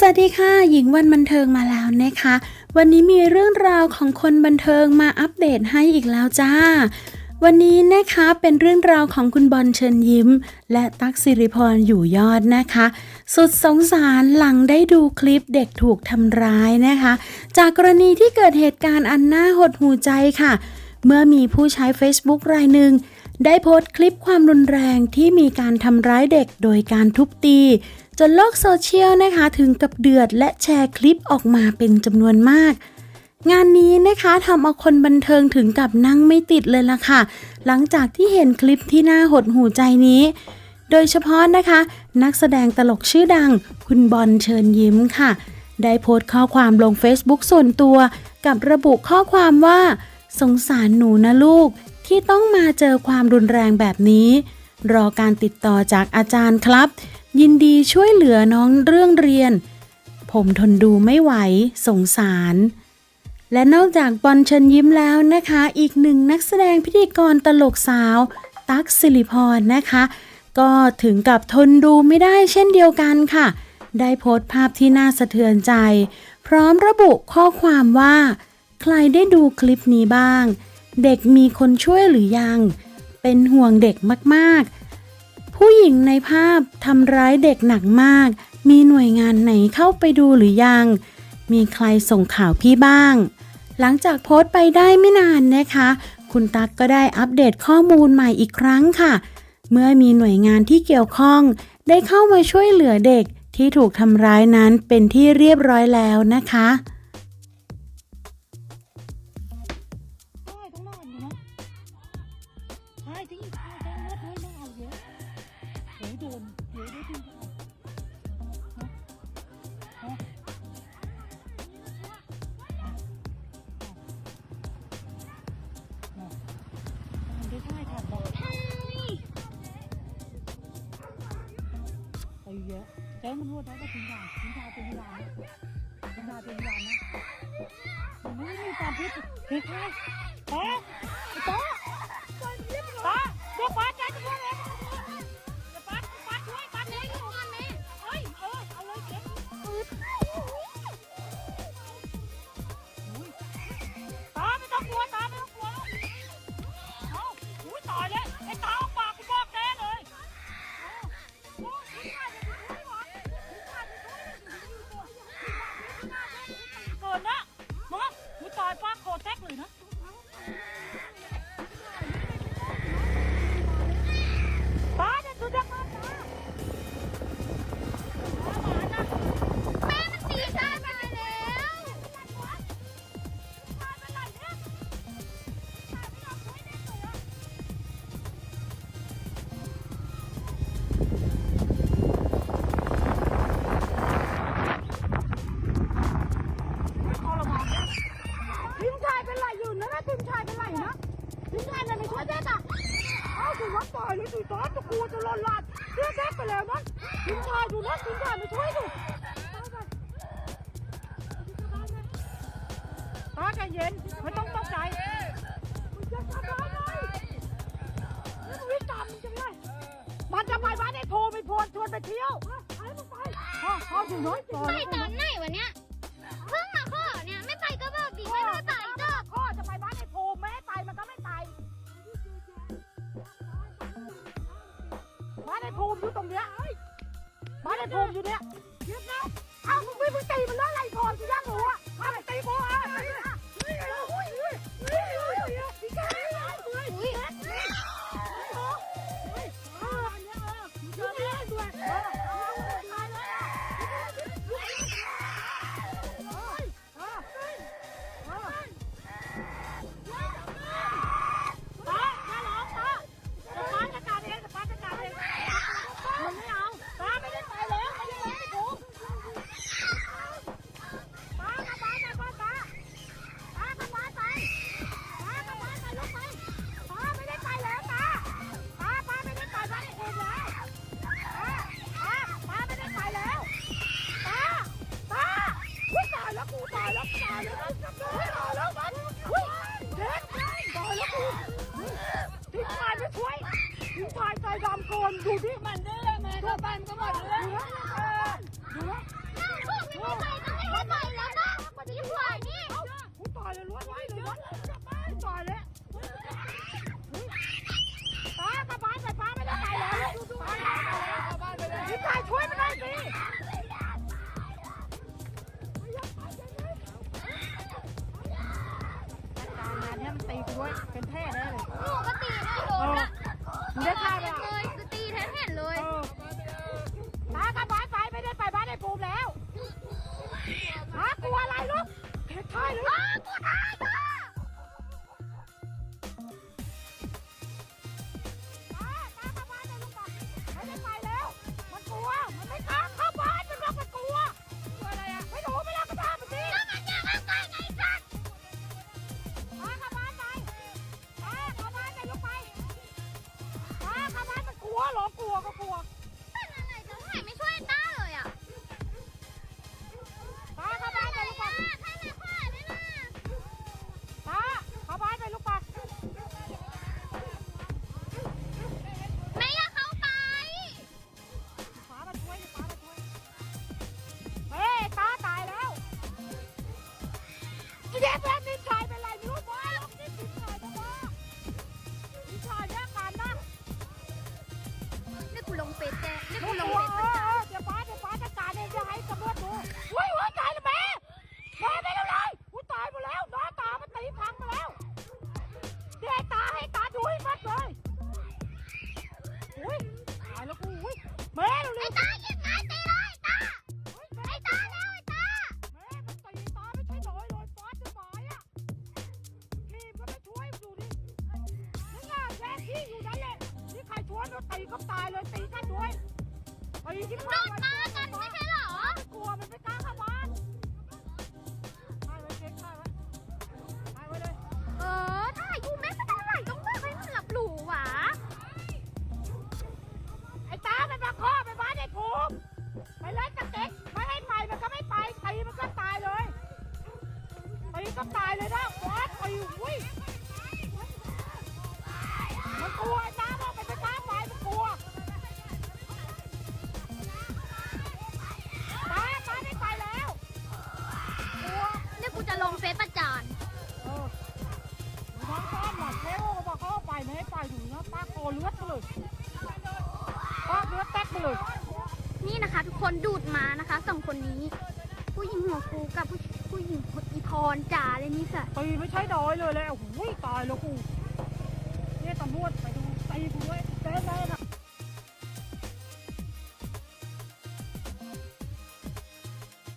สวัสดีค่ะ หญิงวันบันเทิงมาแล้วนะคะ วันนี้มีเรื่องราวของคนบันเทิงมาอัปเดตให้อีกแล้วจ้า วันนี้นะคะเป็นเรื่องราวของคุณบอลเชิญยิ้ม และตั๊กสิริพรอยู่ยอดนะคะ สุดสงสารหลังได้ดูคลิปเด็กถูกทำร้ายนะคะ จากกรณีที่เกิดเหตุการณ์อันน่าหดหูใจค่ะ เมื่อมีผู้ใช้ Facebook รายหนึ่งได้โพสต์คลิปความรุนแรงที่มีการทำร้ายเด็กโดยการทุบตี จนโลกโซเชียลนะคะถึงกับเดือดและแชร์คลิปออกมาเป็นจำนวนมาก งานนี้นะคะทำเอาคนบันเทิงถึงกับนั่งไม่ติดเลยล่ะค่ะ หลังจากที่เห็นคลิปที่น่าหดหูใจนี้ โดยเฉพาะนะคะ นักแสดงตลกชื่อดัง คุณบอลเชิญยิ้มค่ะ ได้โพสต์ข้อความลง Facebook ส่วนตัว กับระบุข้อความว่า สงสารหนูนะลูก ที่ต้องมาเจอความรุนแรงแบบนี้ รอการติดต่อจากอาจารย์ครับ ยินดีช่วยเหลือน้องเรื่องเรียน ผมทนดูไม่ไหวสงสาร และนอกจากบอลเชิญยิ้มแล้วนะคะ อีกหนึ่งนักแสดงพิธีกรตลกสาว ตั๊กสิริพรนะคะ ก็ถึงกับทนดูไม่ได้เช่นเดียวกันค่ะ ได้โพสต์ภาพที่น่าสะเทือนใจ พร้อมระบุข้อความว่า ใครได้ดูคลิปนี้บ้าง เด็กมีคนช่วยหรือยัง เป็นห่วงเด็กมากๆ ผู้หญิงในภาพทำร้ายเด็กหนักมาก มีหน่วยงานไหนเข้าไปดูหรือยัง มีใครส่งข่าวพี่บ้าง หลังจากโพสต์ไปได้ไม่นานนะคะ คุณตั๊กก็ได้อัปเดตข้อมูลใหม่อีกครั้งค่ะ เมื่อมีหน่วยงานที่เกี่ยวข้อง ได้เข้ามาช่วยเหลือเด็กที่ถูกทำร้ายนั้นเป็นที่เรียบร้อยแล้วนะคะ อะเจ๊มันพูดได้ก็ทิ้งยาทิ้งยาทิ้งยาทิ้งยาทิ้งยานะมันไม่มีความพิษเฮ้ยใครป้าป้าป้าเรียกป้าใจจะพูดเลย นหลานเชื่อแด็กไปแล้วนะทีมชายอยู่นะทีมชายไม่ช่วยดูป้าใจเย็นไม่ต้องตกใจจะทำร้ายเลยนี่มันวิจารณ์มันจังเลยมันจะไปบ้านไอ้โทรไปพนชวนไปเที่ยวไปไปพ่อพ่ออยู่น้อยก่อนไปตอนไหนวะเนี่ย บ้านไอ้ภูมิอยู่ตรงเนี้ยบ้านไอ้ภูมิอยู่เนี้ยเยอะนะ ทิ้งมันไปช่วยทิ้งพายใจดำโกนดูที่มันเด้อมันเพื่อบ้านก็หมดเรื่อง ด้วยเป็นแพทย์นะ ตีก็ตายเลยตีกันด้วยตีที่โดบ้านดมากันไม่ใช่เหรอกลัวมันไม่กล้าเข้าบ้านถ่ายไว้เช็คถ่ายไว้ถ่ายไว้เลยเออถ่ายกูแม่ไม่ได้ไหลต้องบอกให้มันหลับหลูหวะไอ้ตามันมาข้อไปบ้านไอ้ภูมิไปเลยสเต็กไม่ให้ไปมันก็ไม่ไปตีมันก็ตายเลยตีก็ตายเลยนะวอดตีอุ้ยมันกลัว ลงเฟซประจานเออน้องต้อนหน่อยเทโอบอกเขาเอาไปไม่ให้ไปถึงนะป้าคอเลือดไปเลยป้าเลือดแตกไปเลย นี่นะคะ ทุกคนดูดมานะคะสองคนนี้ ผู้หญิงหัวฟูกับผู้ผู้หญิงอีพรจ๋าเลยนี่ค่ะตีไม่ใช่ดอยเลยเลยโอ้โหตายแล้วกูเนี่ยตำรวจไปดูตีกูด้วยเต้นเลยนะ